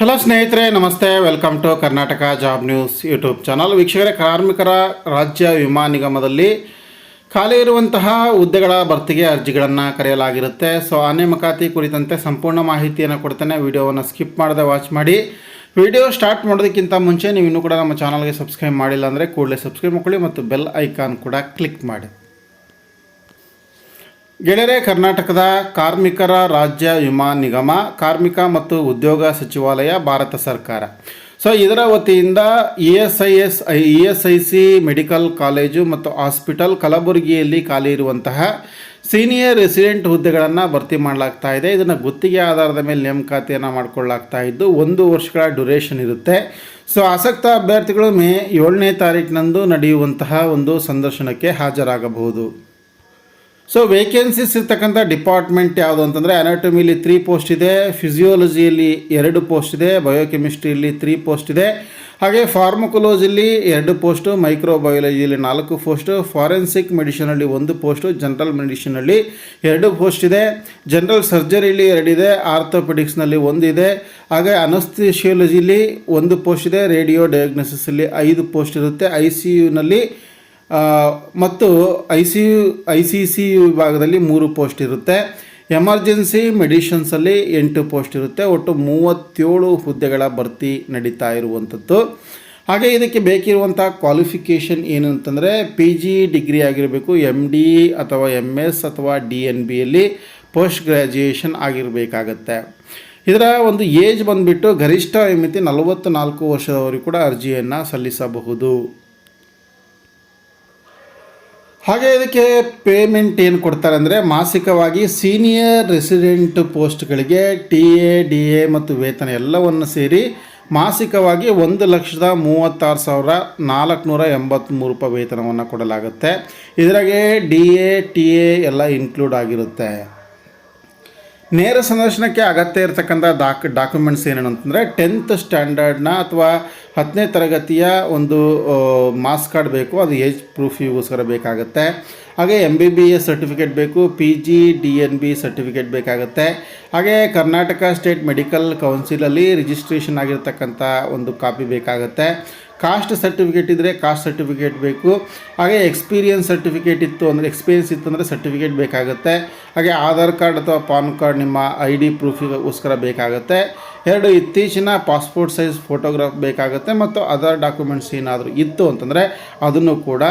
Hello ಸ್ನೇಹಿತರೆ, ನಮಸ್ತೆ. Welcome to Karnataka job news YouTube channel ವೀಕ್ಷಕರೇ, ಕಾರ್ಮಿಕರ ರಾಜ್ಯ ವಿಮಾ ನಿಗಮದಲ್ಲಿ ಖಾಲಿ ಇರುವಂತಹ ಹುದ್ದೆಗಳ ಭರ್ತಿಗೆ ಅರ್ಜಿಗಳನ್ನು ಕರೆಯಲಾಗಿರುತ್ತೆ. ಸೊ ಆ ನೇಮಕಾತಿ ಕುರಿತಂತೆ ಸಂಪೂರ್ಣ ಮಾಹಿತಿಯನ್ನು ಕೊಡ್ತೇನೆ. ವಿಡಿಯೋವನ್ನು ಸ್ಕಿಪ್ ಮಾಡದೆ ವಾಚ್ ಮಾಡಿ. ವಿಡಿಯೋ ಸ್ಟಾರ್ಟ್ ಮಾಡೋದಕ್ಕಿಂತ ಮುಂಚೆ ನೀವು ಇನ್ನೂ ಕೂಡ ನಮ್ಮ ಚಾನಲ್ಗೆ ಸಬ್ಸ್ಕ್ರೈಬ್ ಮಾಡಿಲ್ಲ ಅಂದರೆ ಕೂಡಲೇ ಸಬ್ಸ್ಕ್ರೈಬ್ ಮಾಡ್ಕೊಳ್ಳಿ ಮತ್ತು ಬೆಲ್ ಐಕಾನ್ ಕೂಡ ಕ್ಲಿಕ್ ಮಾಡಿ. ಗೆಳೆಯರೆ ಕರ್ನಾಟಕದ ಕಾರ್ಮಿಕರ ರಾಜ್ಯ ವಿಮಾ ನಿಗಮ, ಕಾರ್ಮಿಕ ಮತ್ತು ಉದ್ಯೋಗ ಸಚಿವಾಲಯ, ಭಾರತ ಸರ್ಕಾರ. ಸೊ ಇದರ ವತಿಯಿಂದ E S I S I E S I C, medical college ಮತ್ತು ಹಾಸ್ಪಿಟಲ್ ಕಲಬುರಗಿಯಲ್ಲಿ ಖಾಲಿ ಇರುವಂತಹ ಸೀನಿಯರ್ ರೆಸಿಡೆಂಟ್ ಹುದ್ದೆಗಳನ್ನು ಭರ್ತಿ ಮಾಡಲಾಗ್ತಾ ಇದೆ. ಇದನ್ನು ಗುತ್ತಿಗೆ ಆಧಾರದ ಮೇಲೆ ನೇಮಕಾತಿಯನ್ನು ಮಾಡಿಕೊಳ್ಳಲಾಗ್ತಾ ಇದ್ದು, ಒಂದು ವರ್ಷಗಳ ಡ್ಯುರೇಷನ್ ಇರುತ್ತೆ. ಸೊ ಆಸಕ್ತ ಅಭ್ಯರ್ಥಿಗಳು ಮೇ ಏಳನೇ ತಾರೀಕಿನಂದು ನಡೆಯುವಂತಹ ಒಂದು ಸಂದರ್ಶನಕ್ಕೆ ಹಾಜರಾಗಬಹುದು. ಸೊ ವೇಕೆನ್ಸೀಸ್ ಇರ್ತಕ್ಕಂಥ ಡಿಪಾರ್ಟ್ಮೆಂಟ್ ಯಾವುದು ಅಂತಂದರೆ ಅನಾಟಮಿಲಿ ತ್ರೀ ಪೋಸ್ಟ್ ಇದೆ ಫಿಸಿಯೋಲಜಿಯಲ್ಲಿ ಎರಡು ಪೋಸ್ಟ್ ಇದೆ ಬಯೋಕೆಮಿಸ್ಟ್ರಿಯಲ್ಲಿ ತ್ರೀ ಪೋಸ್ಟ್ ಇದೆ. ಹಾಗೆ ಫಾರ್ಮಕೊಲೋಜಿಲಿ ಎರಡು ಪೋಸ್ಟು ಮೈಕ್ರೋಬಯಾಲಜಿಯಲ್ಲಿ ನಾಲ್ಕು ಪೋಸ್ಟು ಫಾರೆನ್ಸಿಕ್ ಮೆಡಿಷನಲ್ಲಿ ಒಂದು ಪೋಸ್ಟು ಜನರಲ್ ಮೆಡಿಷನಲ್ಲಿ ಎರಡು ಪೋಸ್ಟ್ ಇದೆ. ಜನರಲ್ ಸರ್ಜರಿಲಿ ಎರಡಿದೆ ಆರ್ಥೋಪೆಡಿಕ್ಸ್ನಲ್ಲಿ ಒಂದಿದೆ ಹಾಗೆ ಅನಸ್ಥಿಷಿಯೋಲಜಿಲಿ ಒಂದು ಪೋಸ್ಟ್ ಇದೆ ರೇಡಿಯೋ ಡಯಾಗ್ನೋಸಿಸಲ್ಲಿ ಐದು ಪೋಸ್ಟ್ ಇರುತ್ತೆ. ಐ ಸಿ ಯುನಲ್ಲಿ ಮತ್ತು I C U I C C ವಿಭಾಗದಲ್ಲಿ ಮೂರು ಪೋಸ್ಟ್ ಇರುತ್ತೆ. ಎಮರ್ಜೆನ್ಸಿ ಮೆಡಿಷನ್ಸಲ್ಲಿ ಎಂಟು ಪೋಸ್ಟ್ ಇರುತ್ತೆ. ಒಟ್ಟು ಮೂವತ್ತೇಳು ಹುದ್ದೆಗಳ ಭರ್ತಿ ನಡೀತಾ ಇರುವಂಥದ್ದು. ಹಾಗೆ ಇದಕ್ಕೆ ಬೇಕಿರುವಂಥ ಕ್ವಾಲಿಫಿಕೇಷನ್ ಏನು ಅಂತಂದರೆ ಪಿ ಜಿ ಡಿಗ್ರಿ ಆಗಿರಬೇಕು ಎಂ ಡಿ ಅಥವಾ ಎಂ ಎಸ್ ಅಥವಾ ಡಿ ಎನ್ ಬಿಯಲ್ಲಿ ಪೋಸ್ಟ್ ಗ್ರ್ಯಾಜುಯೇಷನ್ ಆಗಿರಬೇಕಾಗತ್ತೆ. ಇದರ ಒಂದು ಏಜ್ ಬಂದುಬಿಟ್ಟು ಗರಿಷ್ಠ ಮಿತಿ ನಲವತ್ತು ನಾಲ್ಕು ವರ್ಷದವರೆಗೂ ಕೂಡ ಅರ್ಜಿಯನ್ನು ಸಲ್ಲಿಸಬಹುದು. ಹಾಗೆ ಇದಕ್ಕೆ ಪೇಮೆಂಟ್ ಏನು ಕೊಡ್ತಾರೆ ಅಂದರೆ ಮಾಸಿಕವಾಗಿ ಸೀನಿಯರ್ ರೆಸಿಡೆಂಟ್ ಪೋಸ್ಟ್ಗಳಿಗೆ ಟಿ ಎ ಡಿ ಎ ಮತ್ತು ವೇತನ ಎಲ್ಲವನ್ನು ಸೇರಿ ಮಾಸಿಕವಾಗಿ ಒಂದು ಲಕ್ಷದ ಮೂವತ್ತಾರು ಸಾವಿರ ನಾಲ್ಕುನೂರ ಎಂಬತ್ತ್ಮೂರು ರೂಪಾಯಿ ವೇತನವನ್ನು ಕೊಡಲಾಗುತ್ತೆ. ಇದರಾಗೆ ಡಿ ಎ ಟಿ ಎ ಎಲ್ಲ ಇನ್ಕ್ಲೂಡ್ ಆಗಿರುತ್ತೆ. ನೇರ ಸಂದರ್ಶನಕ್ಕೆ ಅಗತ್ಯ ಇರತಕ್ಕಂಥ ಡಾಕ್ ಡಾಕ್ಯುಮೆಂಟ್ಸ್ ಏನೇನು ಅಂತಂದರೆ ಟೆಂತ್ ಸ್ಟ್ಯಾಂಡರ್ಡ್ನ ಅಥವಾ ಹತ್ತನೇ ತರಗತಿಯ ಒಂದು ಮಾರ್ಕ್ಸ್ ಕಾರ್ಡ್ ಬೇಕು, ಅದು ಏಜ್ ಪ್ರೂಫಿಗೋಸ್ಕರ ಬೇಕಾಗುತ್ತೆ. ಹಾಗೆ M B B S certificate ಬೇಕು P G D N B certificate ಬೇಕಾಗುತ್ತೆ. ಹಾಗೆ ಕರ್ನಾಟಕ ಸ್ಟೇಟ್ ಮೆಡಿಕಲ್ ಕೌನ್ಸಿಲಲ್ಲಿ ರಿಜಿಸ್ಟ್ರೇಷನ್ ಆಗಿರ್ತಕ್ಕಂಥ ಒಂದು ಕಾಪಿ ಬೇಕಾಗುತ್ತೆ. ಕಾಸ್ಟ್ ಸರ್ಟಿಫಿಕೇಟ್ ಇದ್ದರೆ ಕಾಸ್ಟ್ ಸರ್ಟಿಫಿಕೇಟ್ ಬೇಕು. ಹಾಗೆ ಎಕ್ಸ್ಪೀರಿಯನ್ಸ್ ಸರ್ಟಿಫಿಕೇಟ್ ಇತ್ತು ಅಂದರೆ, ಎಕ್ಸ್ಪೀರಿಯನ್ಸ್ ಇತ್ತು ಅಂದರೆ ಸರ್ಟಿಫಿಕೇಟ್ ಬೇಕಾಗುತ್ತೆ. ಹಾಗೆ ಆಧಾರ್ ಕಾರ್ಡ್ ಅಥವಾ ಪಾನ್ ಕಾರ್ಡ್ ನಿಮ್ಮ ಐ ಡಿ ಪ್ರೂಫಿಗೋಸ್ಕರ ಬೇಕಾಗುತ್ತೆ. ಎರಡು, ಇತ್ತೀಚಿನ ಪಾಸ್ಪೋರ್ಟ್ ಸೈಜ್ ಫೋಟೋಗ್ರಾಫ್ ಬೇಕಾಗುತ್ತೆ ಮತ್ತು ಅದರ್ ಡಾಕ್ಯುಮೆಂಟ್ಸ್ ಏನಾದರೂ ಇತ್ತು ಅಂತಂದರೆ, ಅದನ್ನು ಕೂಡ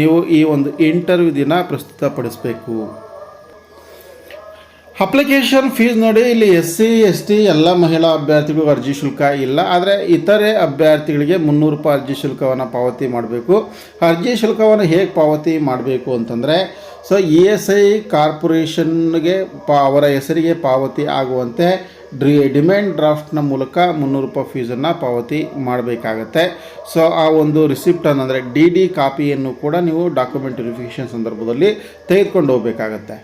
ನೀವು ಈ ಒಂದು ಇಂಟರ್ವ್ಯೂ ದಿನ ಪ್ರಸ್ತುತಪಡಿಸಬೇಕು. ಅಪ್ಲಿಕೇಶನ್ ಫೀಸ್ ನೋಡಿ, ಇಲ್ಲಿ ಎಸ್ ಸಿ ಎಸ್ ಟಿ ಎಲ್ಲ ಮಹಿಳಾ ಅಭ್ಯರ್ಥಿಗಳಿಗೂ ಅರ್ಜಿ ಶುಲ್ಕ ಇಲ್ಲ. ಆದರೆ ಇತರೆ ಅಭ್ಯರ್ಥಿಗಳಿಗೆ ಮುನ್ನೂರು ರೂಪಾಯಿ ಅರ್ಜಿ ಶುಲ್ಕವನ್ನು ಪಾವತಿ ಮಾಡಬೇಕು. ಅರ್ಜಿ ಶುಲ್ಕವನ್ನು ಹೇಗೆ ಪಾವತಿ ಮಾಡಬೇಕು ಅಂತಂದರೆ ಸೊ ಇ ಎಸ್ ಐ ಕಾರ್ಪೊರೇಷನ್ಗೆ ಪಾ, ಅವರ ಹೆಸರಿಗೆ ಪಾವತಿ ಆಗುವಂತೆ ಡ್ರಿ ಡಿಮ್ಯಾಂಡ್ ಡ್ರಾಫ್ಟ್ನ ಮೂಲಕ ಮುನ್ನೂರು ರೂಪಾಯಿ ಫೀಸನ್ನು ಪಾವತಿ ಮಾಡಬೇಕಾಗತ್ತೆ. ಸೊ ಆ ಒಂದು ರಿಸಿಪ್ಟನ್ನು ಅಂದರೆ ಡಿ ಡಿ ಕಾಪಿಯನ್ನು ಕೂಡ ನೀವು ಡಾಕ್ಯುಮೆಂಟ್ ವೆರಿಫಿಕೇಷನ್ ಸಂದರ್ಭದಲ್ಲಿ ತೆಗೆದುಕೊಂಡು ಹೋಗಬೇಕಾಗತ್ತೆ.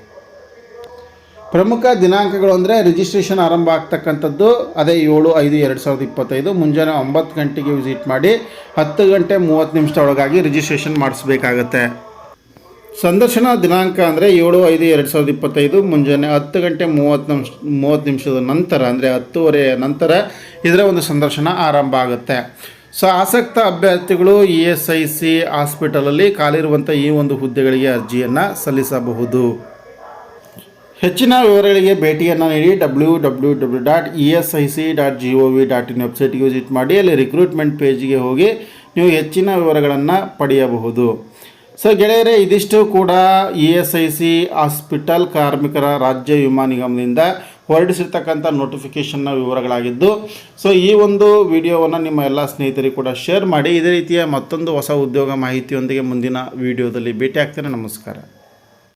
ಪ್ರಮುಖ ದಿನಾಂಕಗಳು ಅಂದರೆ ರಿಜಿಸ್ಟ್ರೇಷನ್ ಆರಂಭ ಆಗ್ತಕ್ಕಂಥದ್ದು, ಅದೇ ಏಳು, ಐದು, ಎರಡು ಸಾವಿರದ ಇಪ್ಪತ್ತೈದು. ಮುಂಜಾನೆ ಒಂಬತ್ತು ಗಂಟೆಗೆ ವಿಸಿಟ್ ಮಾಡಿ, ಹತ್ತು ಗಂಟೆ ಮೂವತ್ತು ನಿಮಿಷದ ಒಳಗಾಗಿ ರಿಜಿಸ್ಟ್ರೇಷನ್ ಮಾಡಿಸ್ಬೇಕಾಗತ್ತೆ. ಸಂದರ್ಶನ ದಿನಾಂಕ ಅಂದರೆ ಏಳು, ಐದು, ಎರಡು ಸಾವಿರದ ಇಪ್ಪತ್ತೈದು. ಮುಂಜಾನೆ ಹತ್ತು ಗಂಟೆ ಮೂವತ್ತು ನಿಮಿಷ, ಮೂವತ್ತು ನಿಮಿಷದ ನಂತರ ಅಂದರೆ ಹತ್ತುವರೆ ನಂತರ ಇದರ ಒಂದು ಸಂದರ್ಶನ ಆರಂಭ ಆಗುತ್ತೆ. ಸೊ, ಆಸಕ್ತ ಅಭ್ಯರ್ಥಿಗಳು ಇ ಎಸ್ ಐ ಸಿ ಹಾಸ್ಪಿಟಲಲ್ಲಿ ಖಾಲಿರುವಂಥ ಈ ಒಂದು ಹುದ್ದೆಗಳಿಗೆ ಅರ್ಜಿಯನ್ನು ಸಲ್ಲಿಸಬಹುದು. ಹೆಚ್ಚಿನ ವಿವರಗಳಿಗೆ ಭೇಟಿಯನ್ನು ನೀಡಿ W W W dot E S I C dot G O V dot in ವೆಬ್ಸೈಟ್ಗೆ ವಿಸಿಟ್ ಮಾಡಿ, ಅಲ್ಲಿ ರಿಕ್ರೂಟ್ಮೆಂಟ್ ಪೇಜ್ಗೆ ಹೋಗಿ ನೀವು ಹೆಚ್ಚಿನ ವಿವರಗಳನ್ನು ಪಡೆಯಬಹುದು. ಸೊ ಗೆಳೆಯರೇ, ಇದಿಷ್ಟು ಕೂಡ E S I C hospital ಕಾರ್ಮಿಕರ ರಾಜ್ಯ ವಿಮಾ ನಿಗಮದಿಂದ ಹೊರಡಿಸಿರ್ತಕ್ಕಂಥ ನೋಟಿಫಿಕೇಷನ್ನ ವಿವರಗಳಾಗಿದ್ದು ಸೊ ಈ ಒಂದು ವಿಡಿಯೋವನ್ನು ನಿಮ್ಮ ಎಲ್ಲ ಸ್ನೇಹಿತರಿಗೆ ಕೂಡ ಶೇರ್ ಮಾಡಿ, ಇದೇ ರೀತಿಯ ಮತ್ತೊಂದು ಹೊಸ ಉದ್ಯೋಗ ಮಾಹಿತಿಯೊಂದಿಗೆ ಮುಂದಿನ ವಿಡಿಯೋದಲ್ಲಿ ಭೇಟಿ ನಮಸ್ಕಾರ.